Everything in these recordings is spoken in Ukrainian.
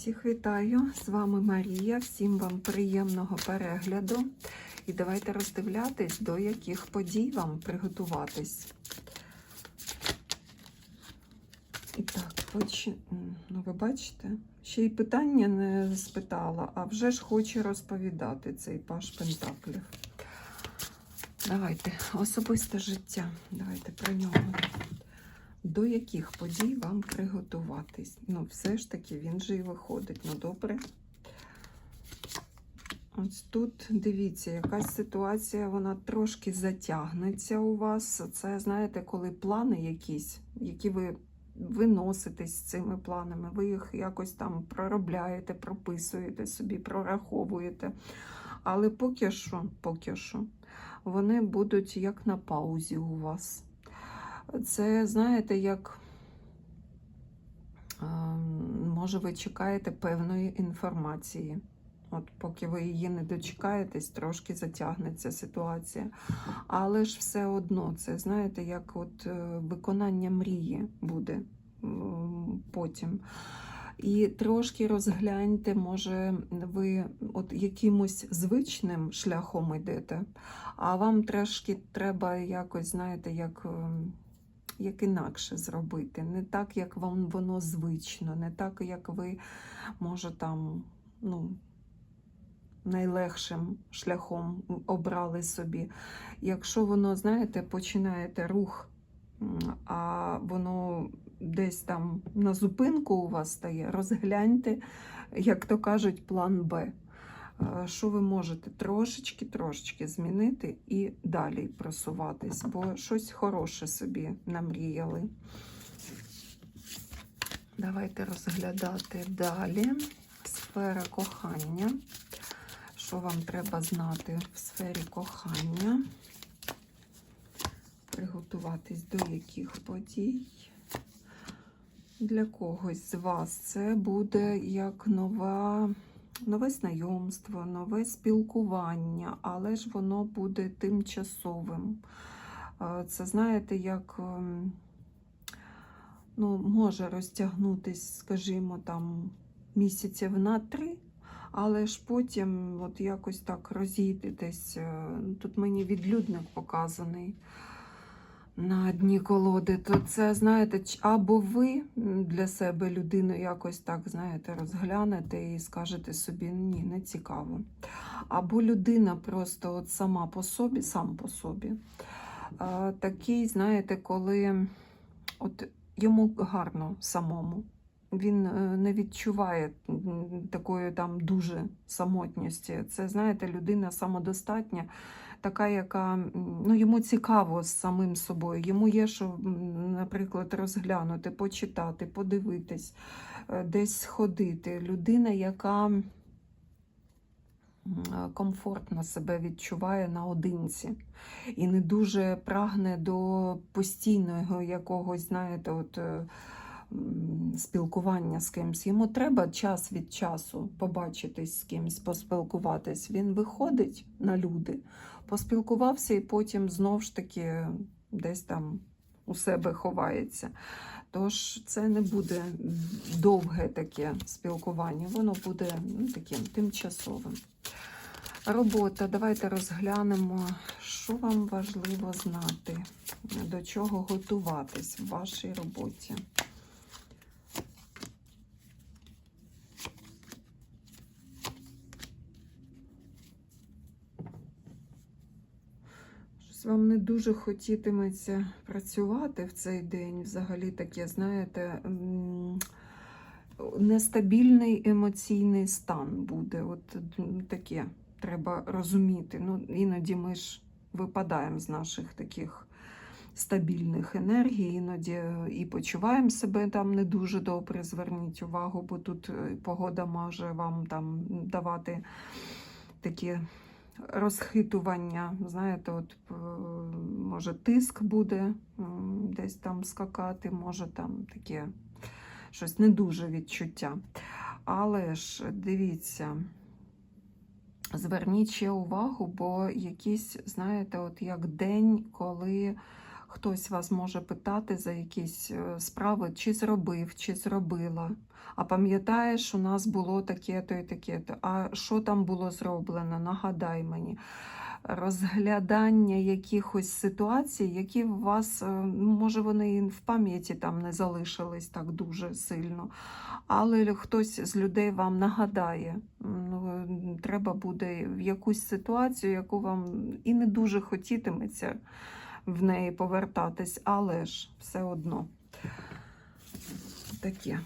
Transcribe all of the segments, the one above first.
Всіх вітаю! З вами Марія. Всім вам приємного перегляду. І давайте роздивлятись, до яких подій вам приготуватись. І так, поч... ну ви бачите, ще й питання не спитала, а вже ж хоче розповідати цей паш Пентаклів. Давайте, особисте життя. Давайте про нього. До яких подій вам приготуватись? Ну, все ж таки, він же і виходить. Ну, добре. Ось тут дивіться, якась ситуація, вона трошки затягнеться у вас. Це, знаєте, коли плани якісь, які ви виноситесь з цими планами, ви їх якось там проробляєте, прописуєте собі, прораховуєте. Але поки що, поки що, вони будуть як на паузі у вас. Це, знаєте, як може ви чекаєте певної інформації. От поки ви її не дочекаєтесь, трошки затягнеться ситуація. Але ж все одно, це знаєте, як от е, виконання мрії буде потім. І трошки розгляньте, може, ви от якимось звичним шляхом йдете, а вам трошки треба якось, знаєте, як, ем, як інакше зробити. Не так, як вам воно звично, не так, як ви, може, там, ну, найлегшим шляхом обрали собі. Якщо воно, знаєте, починаєте рух, а воно десь там на зупинку у вас стає, розгляньте, як то кажуть, план Б. Е, Що ви можете трошечки-трошечки змінити і далі просуватись, бо щось хороше собі намріяли. Давайте розглядати далі. Сфера кохання. Що вам треба знати в сфері кохання? Приготуватись до яких подій? Для когось з вас це буде як нова, нове знайомство, нове спілкування, але ж воно буде тимчасовим. Е, Це, знаєте, як ем, ну, може розтягнутись, скажімо, там місяців на три, але ж потім от якось так розійдетесь. Е, Тут мені відлюдник показаний на дні колоди, то це, знаєте, або ви для себе людину якось так, знаєте, розглянете і скажете собі, ні, не цікаво. Або людина просто от сама по собі, сам по собі. Такий, знаєте, коли от йому гарно самому. Він е, не відчуває такої там дуже самотності. Це, знаєте, людина самодостатня, така, яка ну, йому цікаво з самим собою. Йому є що, наприклад, розглянути, почитати, подивитись, е, десь сходити. Людина, яка е, комфортно себе відчуває наодинці і не дуже прагне до постійного якогось, знаєте, от. е, Спілкування з кимсь. Йому треба час від часу побачитись з кимсь, поспілкуватись. Він виходить на люди, поспілкувався і потім знов ж таки десь там у себе ховається. Тож це не буде довге таке спілкування, воно буде ну, таким тимчасовим. Робота. Давайте розглянемо, що вам важливо знати, до чого готуватись в вашій роботі. Вам не дуже хотітиметься працювати в цей день. Взагалі таке, знаєте, нестабільний емоційний стан буде. От таке треба розуміти. Ну, іноді ми ж випадаємо з наших таких стабільних енергій, іноді е, і почуваємо себе там не дуже добре. Зверніть увагу, бо тут е, погода може вам там давати такі розхитування. Знаєте, от може тиск буде десь там скакати, може там таке щось не дуже відчуття. Але ж дивіться, зверніть ще увагу, бо якийсь, знаєте, от як день, коли Хтось вас може питати за якісь е, справи, чи зробив, чи зробила. А пам'ятаєш, у нас було таке-то і таке-то. А що там було зроблено? Нагадай мені. Розглядання якихось ситуацій, які у вас, е, ну, може, вони в пам'яті там не залишились так дуже сильно, але хтось з людей вам нагадає, ну, треба буде в якусь ситуацію, яку вам і не дуже хотітиметься в неї повертатись, але ж все одно таке.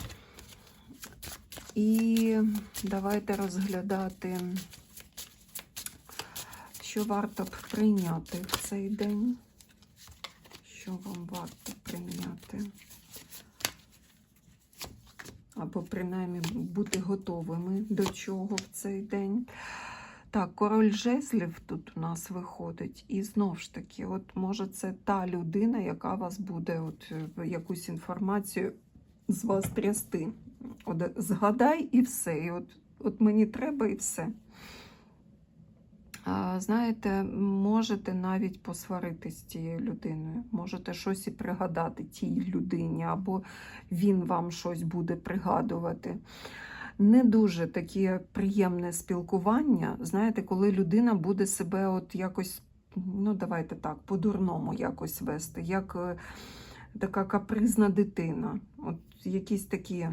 І давайте розглядати, що варто б прийняти в цей день. Що вам варто прийняти? Або принаймні бути готовими до чого в цей день. Так, король жезлів тут у нас виходить. І знов ж таки, от може це та людина, яка вас буде от, е, якусь інформацію з вас трясти. От, згадай і все. І от, от мені треба і все. А, знаєте, можете навіть посваритись з цією людиною, можете щось і пригадати тій людині, або він вам щось буде пригадувати. Не дуже таке приємне спілкування, знаєте, коли людина буде себе от якось, ну давайте так, по-дурному якось вести, як е, така капризна дитина. От якісь такі.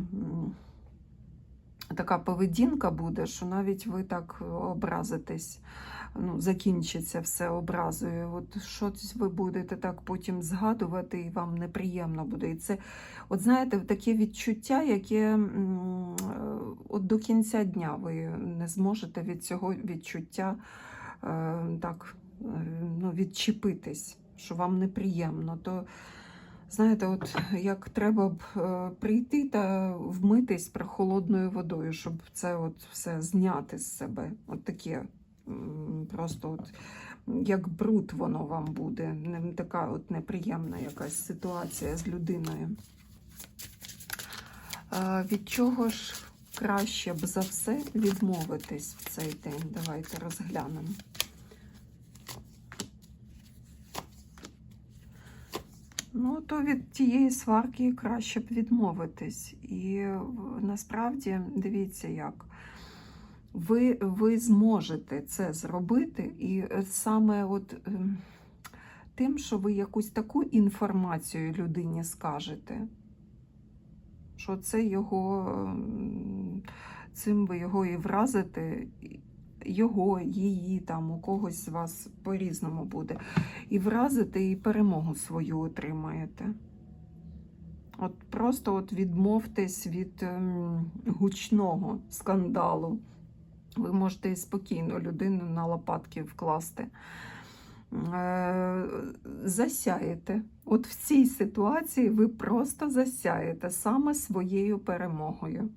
Така поведінка буде, що навіть ви так образитесь, ну, закінчиться все образою. От щось ви будете так потім згадувати, і вам неприємно буде. І це, от знаєте, таке відчуття, яке е, от до кінця дня ви не зможете від цього відчуття е, так е, ну, відчепитись, що вам неприємно. То Знаєте, от як треба б прийти та вмитись прохолодною водою, щоб це от все зняти з себе. От таке просто от як бруд воно вам буде. Така от неприємна якась ситуація з людиною. Від чого ж краще б за все відмовитись в цей день? Давайте розглянемо. Ну, то від тієї сварки краще б відмовитись. І насправді дивіться як. Ви, ви зможете це зробити, і е, саме от ем, тим, що ви якусь таку інформацію людині скажете, що це його, ем, цим ви його і вразите, його, її, там, у когось з вас по-різному буде і вразите, і перемогу свою отримаєте. От просто от відмовтесь від ем, гучного скандалу. Ви можете і спокійно людину на лопатки вкласти. Е, засяєте. От в цій ситуації ви просто засяєте саме своєю перемогою.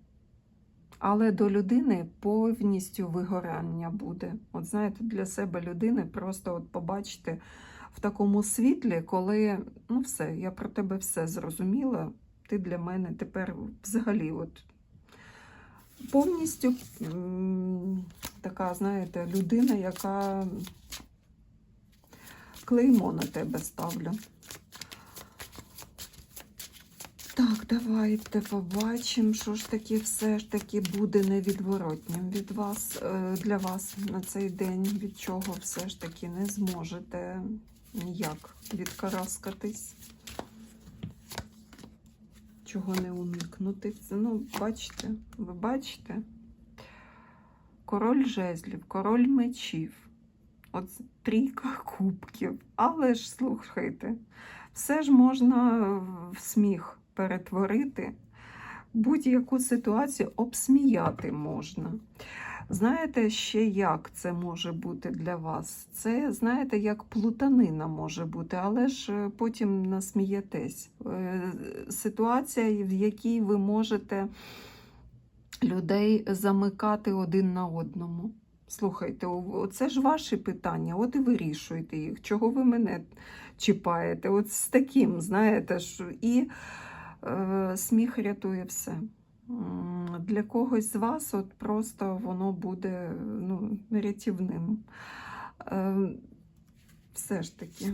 Але до людини повністю вигорання буде. От знаєте, для себе людини просто от побачите в такому світлі, коли ну все, я про тебе все зрозуміла. Ти для мене тепер взагалі от повністю така, знаєте, людина, яка клеймо на тебе ставлю. Так, давайте побачимо, що ж таки все ж таки буде невідворотнім від вас е, для вас на цей день, від чого все ж таки не зможете ніяк відкараскатись. Чого не уникнути. Ну, бачите, ви бачите? Король жезлів, король мечів, от трійка кубків. Але ж слухайте, все ж можна в сміх перетворити, будь-яку ситуацію обсміяти можна. Знаєте ще, як це може бути для вас? Це, знаєте, як плутанина може бути, але ж е, потім насмієтесь. Е, Ситуація, в якій ви можете людей замикати один на одному. Слухайте, це ж ваші питання, от і вирішуйте їх. Чого ви мене чіпаєте? От з таким, знаєте, що і е, сміх рятує все. Для когось з вас от просто воно буде ну, рятівним. Е, все ж таки.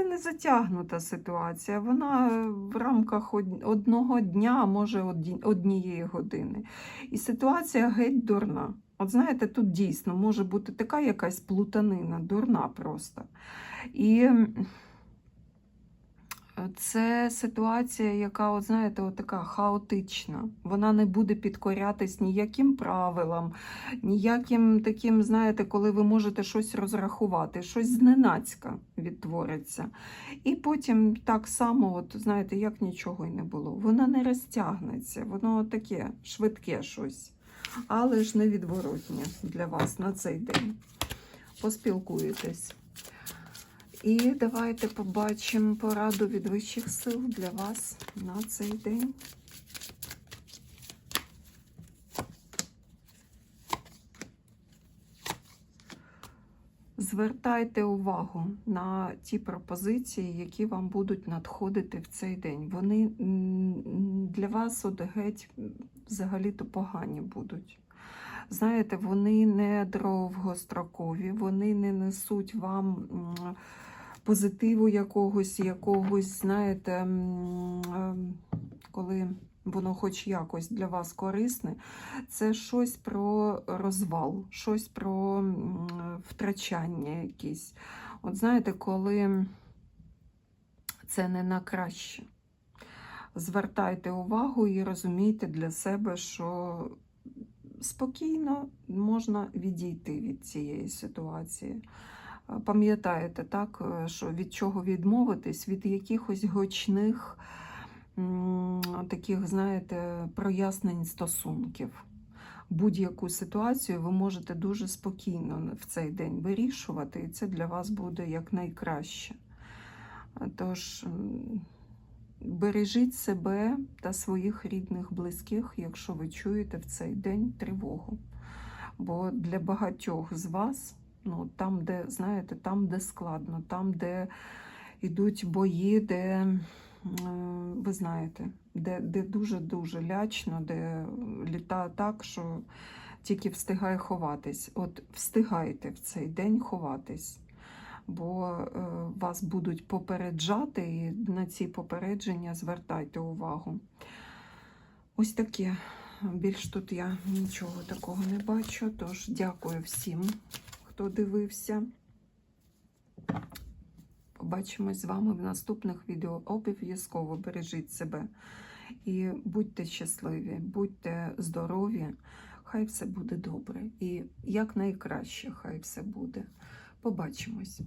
Це не затягнута ситуація. Вона в рамках одного дня, може однієї години. І ситуація геть дурна. От знаєте, тут дійсно може бути така якась плутанина, дурна просто. І це ситуація, яка, от знаєте, от така хаотична. Вона не буде підкорятись ніяким правилам, ніяким таким, знаєте, коли ви можете щось розрахувати, щось зненацька відтвориться. І потім так само, от, знаєте, як нічого й не було. Воно не розтягнеться, воно таке швидке щось, але ж невідворотнє для вас на цей день. Поспілкуєтесь. І давайте побачимо пораду від вищих сил для вас на цей день. Звертайте увагу на ті пропозиції, які вам будуть надходити в цей день. Вони для вас от геть взагалі-то погані будуть. Знаєте, вони не довгострокові, вони не несуть вам позитиву якогось, якогось, знаєте, ем, коли воно хоч якось для вас корисне, це щось про розвал, щось про втрачання якісь. От знаєте, коли це не на краще. Звертайте увагу і розумійте для себе, що спокійно можна відійти від цієї ситуації. Е, Пам'ятаєте, так, е, що від чого відмовитись, від якихось гучних таких, знаєте, прояснень стосунків. Будь-яку ситуацію ви можете дуже спокійно в цей день вирішувати, і це для вас буде якнайкраще. Тож бережіть себе та своїх рідних, близьких, якщо ви чуєте в цей день тривогу. Бо для багатьох з вас, ну там, де знаєте, там, де складно, там, де йдуть бої, де е, ви знаєте, де, де дуже-дуже лячно, де літа так, що тільки встигає ховатись. От встигайте в цей день ховатись, бо е, вас будуть попереджати, і на ці попередження звертайте увагу. Ось таке. Більш тут я нічого такого не бачу. Тож дякую всім, хто дивився. Побачимось з вами в наступних відео. Обов'язково бережіть себе і будьте щасливі, будьте здорові. Хай все буде добре. І якнайкраще хай все буде. Побачимось.